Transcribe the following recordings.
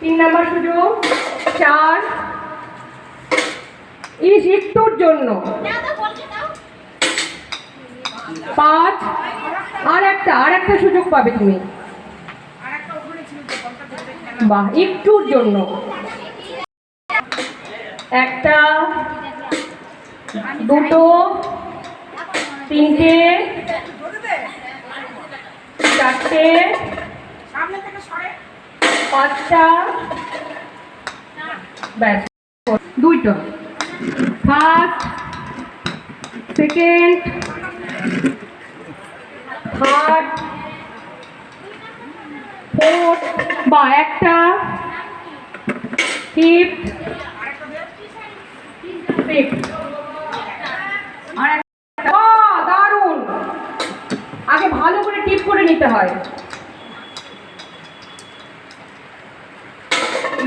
তিন নাম্বার সুযোগ, চার। ইস একটুর জন্য। পাঁচ। আর একটা আর একটা সুযোগ পাবে তুমি। বাহ, একটুর জন্য। একটা, দুটো, তিনটে, চারটে পাঁচটা। ব্যাস। দুইটো। ফার্স্ট সেকেন্ড থার্ড ফোর্থ বা একটা ফিফথ সিক্স আর দারুণ। আগে ভালো করে টিপ করে নিতে হয়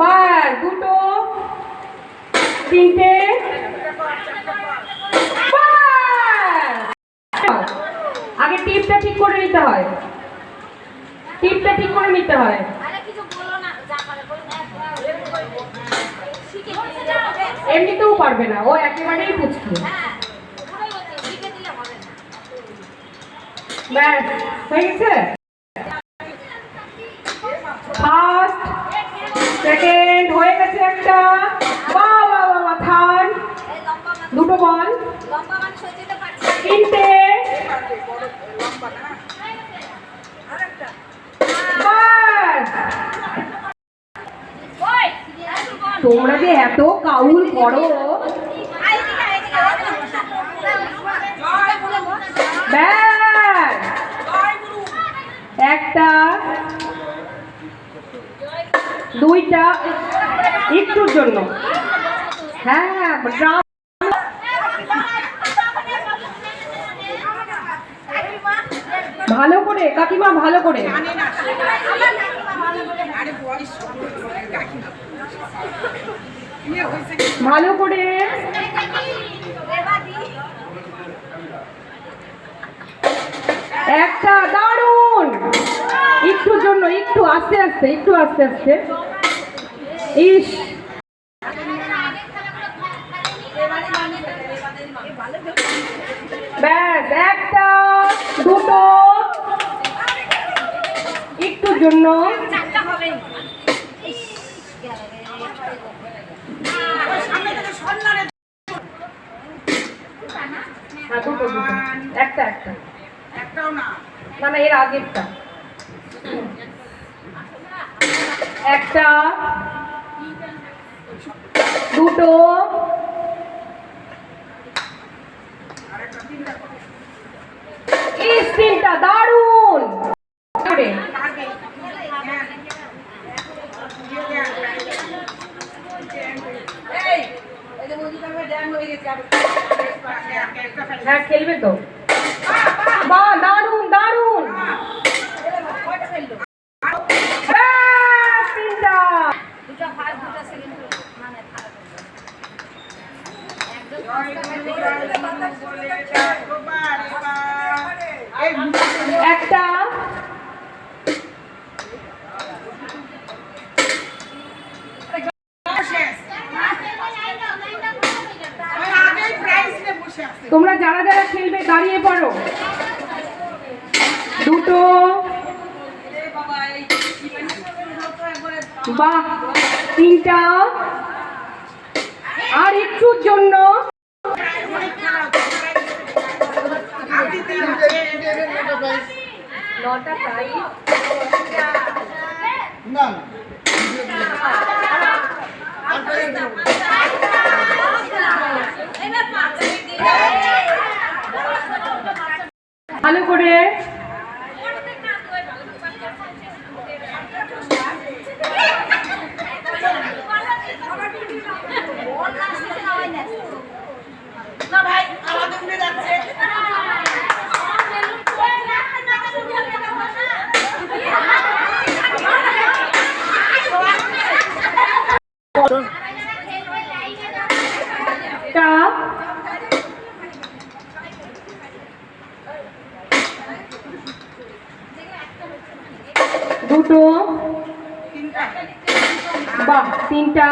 ব্যাস দুটো তিনটে। আগে টিপটা ঠিক করে নিতে হয়। টিপটা ঠিক করে নিতে হয়। এমনিতেও পারবে না, ও একেবারেই পুচকি। ব্যাস, হয়ে গেছে? ফার্স্ট সেকেন্ড হয়ে গেছে একটা। বা বা বা বা থার্ড দুটো বল। তিনটে। তোমরা যে এত কাউল করো। একটা। দুইটা। একটুর জন্য। হ্যাঁ হ্যাঁ ড্রাম ভালো করে কাকিমা ভালো করে। ভালো করে একটা দারুণ। একটু জন্য একটু আস্তে আস্তে একটু আস্তে আস্তে। ইস। ব্যাস একটা দুটো। জন্য? একটা একটা। না এর আগেরটা। একটা দুটো তিনটা দারুণ। হ্যাঁ খেলবে তো বাহ দারুণ দারুণ তোমরা যারা যারা খেলবে দাঁড়িয়ে পড়ো। দুটো। বা তিনটা। আর একটুর জন্য। নটা না ভালো করে দুটো বাহ তিনটা।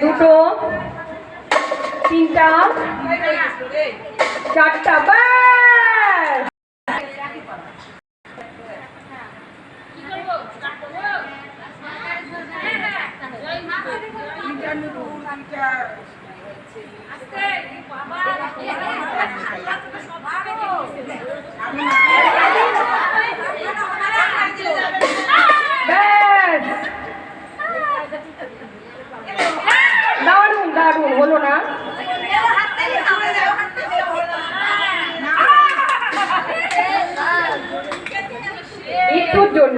দুটো তিনটা চারটা ব্যাস ব্যাস দারুণ দারুণ হলো না একটুর জন্য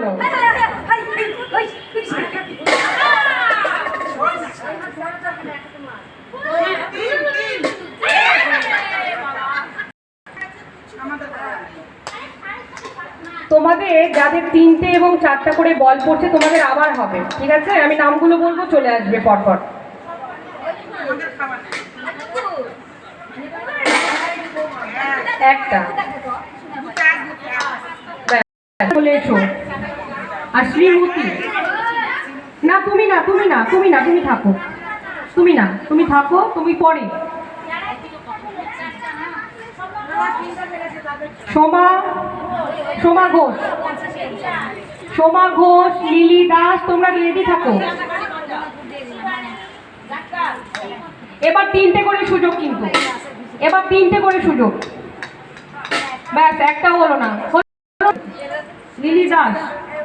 তোমাদের যাদের তিনটে এবং চারটা করে বল পড়ছে তোমাদের আবার হবে। ঠিক আছে? আমি নামগুলো বলব চলে আসবে পরপর। একটা দুটা। ব্যাস, চলে এসো আর শ্রীমতী। না, তুমি না তুমি না তুমি না, তুমি থাকো। তুমি না, তুমি থাকো, তুমি পরে সোমা সোমা ঘোষ। সোমা ঘোষ, লিলি দাস, তোমরা রেডি থাকো। এবার তিনটে করে সুযোগ কিন্তু। এবার তিনটে করে সুযোগ। ব্যাস, একটা হলো না? লিলি দাস।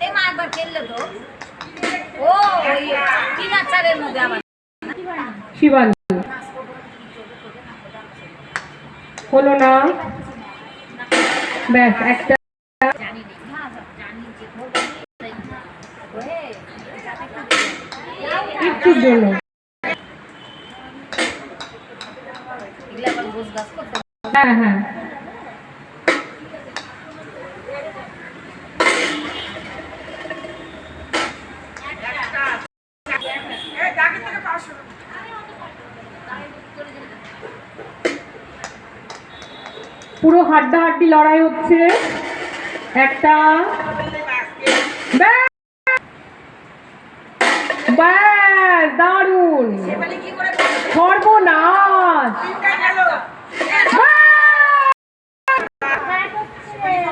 এই মা একবার খেললে তো ও তিন আর চারের মধ্যে শিবানী। হলো না। ব্যাস, একটা জানি না জানি যে একটুর জন্য। হ্যাঁ হ্যাঁ। পুরো হাড্ডাহাড্ডি লড়াই হচ্ছে। একটা। ব্যাস। দারুণ? সর্বনাশ।